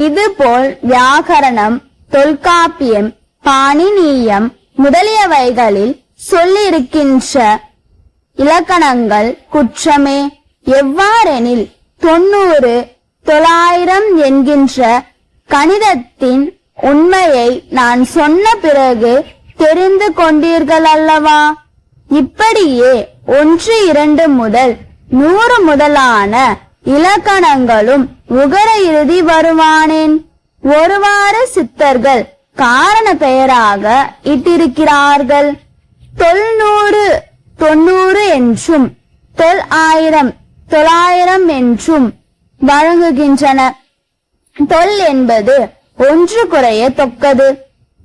இதுபோல் வியாகரணம் தொல்காப்பியம் பாணினீயம் முதலியவைகளில் சொல்லியிருக்கின்ற இலக்கணங்கள் குற்றமே. எவ்வாறெனில் தொண்ணூறு தொள்ளாயிரம் என்கின்ற கணிதத்தின் உண்மையை நான் சொன்ன பிறகு தெரிந்து கொண்டீர்கள் அல்லவா இப்படியே ஒன்று இரண்டு முதல் நூறு முதலான இலக்கணங்களும் உகர இறுதி வருவானேன். ஒருவாறு சித்தர்கள் காரண பெயராக இட்டிருக்கிறார்கள். தொல்நூறு தொண்ணூறு என்றும் தொல் ஆயிரம் தொள்ளாயிரம் என்றும் வழங்குகின்றன. தொல் என்பது ஒன்று குறைய தொக்கது.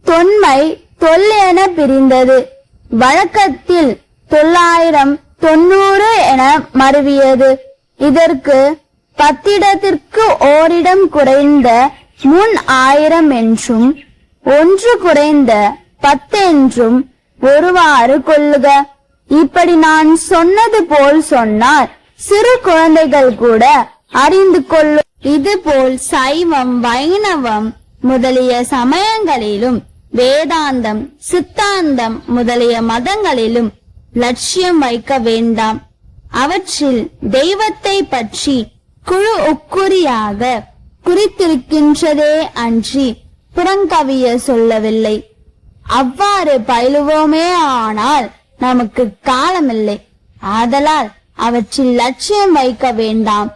தொன்மை தொல் என பிரிந்தது. வழக்கத்தில் தொள்ளாயிரம் தொண்ணூறு என மருவியது. இதற்கு பத்திடத்திற்கு ஓரிடம் குறைந்த முன் ஆயிரம் என்றும் ஒன்று குறைந்த பத்தென்றும் ஒருவாறு கொள்ளுக. இப்படி நான் சொன்னது போல் சொன்னால் சிறு குழந்தைகள் கூட அறிந்து கொள்ளும். இதுபோல் சைவம் வைணவம் முதலிய சமயங்களிலும் வேதாந்தம் சித்தாந்தம் முதலிய மதங்களிலும் லட்சியம் வைக்க வேண்டாம். அவற்றில் தெய்வத்தை பற்றி குழு உக்குறியாக குறித்திருக்கின்றதே அன்றி புறங்கவிய சொல்லவில்லை. அவ்வாறு பயிலுவோமே ஆனால் நமக்கு காலமில்லை. ஆதலால் அவற்றில் லட்சியம் வைக்க வேண்டாம்.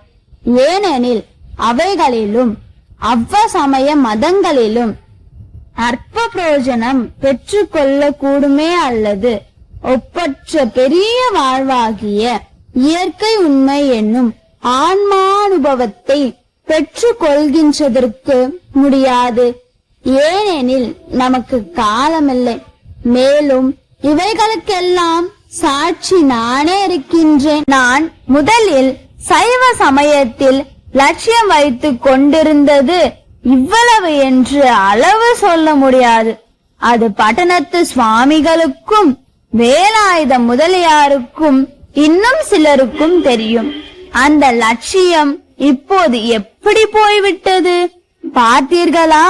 ஏனெனில் அவைகளிலும் அவ்வ சமய மதங்களிலும் அற்ப பிரயோஜனம் பெற்றுக்கொள்ள கூடுமே அல்லது ஒப்பற்ற பெரிய வாழ்வாகிய இயற்கை உண்மை என்னும் ஆன்மானுபவத்தை பெற்றுக் கொள்கின்றதற்கு முடியாது. ஏனெனில் நமக்கு காலமில்லை. மேலும் இவைகளுக்கெல்லாம் சாட்சி நானே இருக்கின்றேன். நான் முதலில் சைவ சமயத்தில் லட்சியம் வைத்துக் கொண்டிருந்தது இவ்வளவு என்று அளவு சொல்ல முடியாது. அது பட்டணத்து சுவாமிகளுக்கும் வேலாயுத முதலியாருக்கும் இன்னும் சிலருக்கும் தெரியும். அந்த லட்சியம் இப்போது எப்படி போய்விட்டது? பார்த்தீர்களா?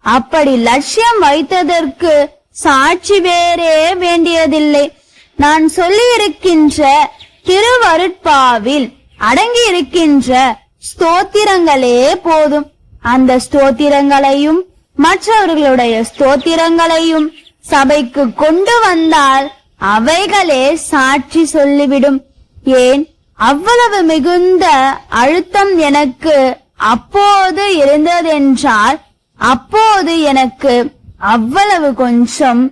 அப்படி லட்சியம் வைத்ததற்கு சாட்சி வேறே வேண்டியதில்லை. நான் சொல்லியிருக்கின்ற திருவருட்பாவில் அடங்கி இருக்கின்ற ஸ்தோத்திரங்களே போதும். அந்த ஸ்தோத்திரங்களையும் மற்றவர்களுடைய ஸ்தோத்திரங்களையும் சபைக்கு கொண்டு வந்தால் அவைகளே சாட்சி சொல்லிவிடும். ஏன்? அவ்வளவு மிகுந்த அழுத்தம் எனக்கு அப்போது இருந்ததென்றால் அப்போது எனக்கு அவ்வளவு கொஞ்சம்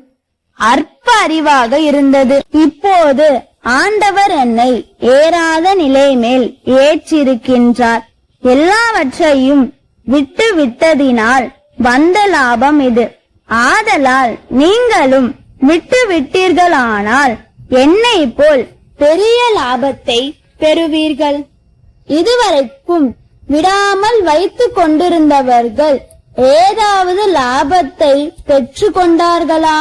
அற்ப அறிவாக இருந்தது. இப்போது ஆண்டவர் என்னை ஏறாத நிலை மேல் ஏற்றிருக்கின்றார். எல்லாவற்றையும் விட்டு விட்டதினால் வந்த லாபம் இது. ஆதலால் நீங்களும் விட்டு விட்டீர்களானால் என்னை போல் பெரிய லாபத்தை பெறுவீர்கள். இதுவரைக்கும் விடாமல் வைத்துக் கொண்டிருந்தவர்கள் ஏதாவது லாபத்தை பெற்று கொண்டார்களா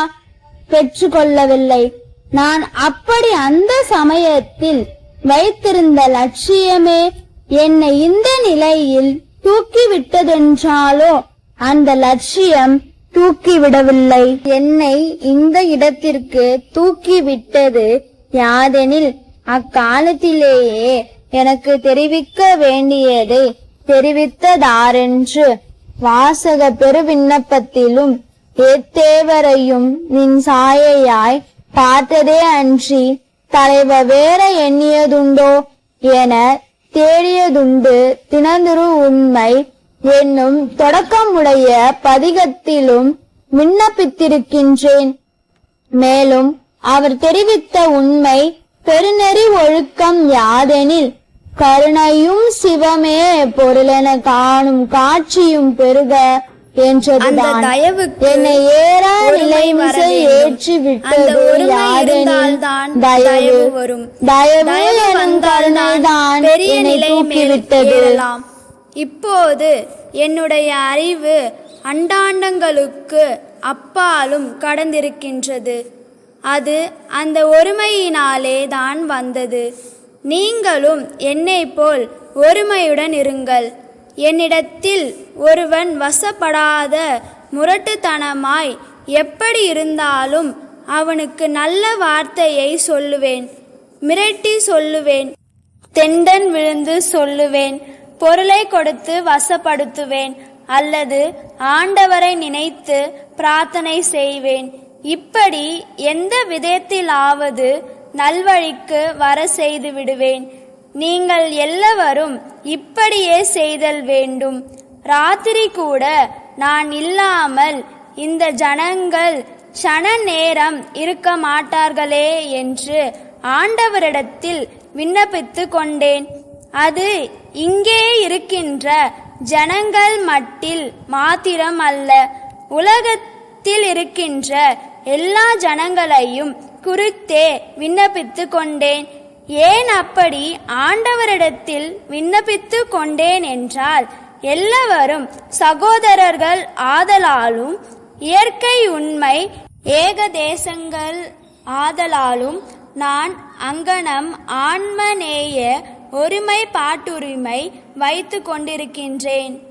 பெற்றுக்கொள்ளவில்லை. நான் அப்படி அந்த சமயத்தில் வைத்திருந்த லட்சியமே என்னை இந்த நிலையில் தூக்கிவிட்டதென்றாலோ அந்த லட்சியம் தூக்கிவிடவில்லை. என்னை இந்த இடத்திற்கு தூக்கிவிட்டது யாதெனில் அக்காலத்திலேயே எனக்கு தெரிவிக்க வேண்டியதை தெரிவித்ததாரென்று வாசக பெருவிண்ணப்பத்திலும் ஏத்தேவரையும் நின் சாயையாய் பார்த்ததே அன்றி தலைவர் வேற எண்ணியதுண்டோ என தேடியதுண்டு தினந்துரு உண்மை என்னும் தொடக்கமுடைய பதிகத்திலும் விண்ணப்பித்திருக்கின்றேன். மேலும் அவர் தெரிவித்த உண்மை பெருநெறி ஒழுக்கம் யாதெனில் கருணையும் சிவமே பொருளென காணும் காட்சியும் பெருக என்றதுதான். என்னை ஏறா நிலைமிசை. ஏற்றி விட்டது யாதெனில் தயவு. தயவு எனும் கருணைதான் என்னை தூக்கிவிட்டது. இப்போது என்னுடைய அறிவு அண்டாண்டங்களுக்கு அப்பாலும் கடந்திருக்கின்றது. அது அந்த ஒருமையினாலே தான் வந்தது. நீங்களும் என்னை போல் ஒருமையுடன் இருங்கள். என்னிடத்தில் ஒருவன் வசப்படாத முரட்டுத்தனமாய் எப்படி இருந்தாலும் அவனுக்கு நல்ல வார்த்தையை சொல்லுவேன் மிரட்டி சொல்லுவேன் தெண்டன் விழுந்து சொல்லுவேன் பொருளை கொடுத்து வசப்படுத்துவேன் அல்லது ஆண்டவரை நினைத்து பிரார்த்தனை செய்வேன். இப்படி எந்த விதத்திலாவது நல்வழிக்கு வர செய்து விடுவேன். நீங்கள் எல்லாவரும் இப்படியே செய்தல் வேண்டும். ராத்திரி கூட நான் இல்லாமல் இந்த ஜனங்கள் சன நேரம் இருக்க மாட்டார்களே என்று ஆண்டவரிடத்தில் விண்ணப்பித்து கொண்டேன். அது இங்கே இருக்கின்ற ஜனங்கள் மட்டில் மாத்திரம் அல்ல உலகத்தில் இருக்கின்ற எல்லா ஜனங்களையும் குறித்தே விண்ணப்பித்து கொண்டேன் ஏன் அப்படி? ஆண்டவரிடத்தில் விண்ணப்பித்து கொண்டேன் என்றால் எல்லாவரும் சகோதரர்கள் ஆதலாலும் இயற்கை உண்மை ஏகதேசங்கள் ஆதலாலும் நான் அங்கனம் ஆன்மநேய ஒருமை பாட்டுரிமை வைத்து கொண்டிருக்கின்றேன்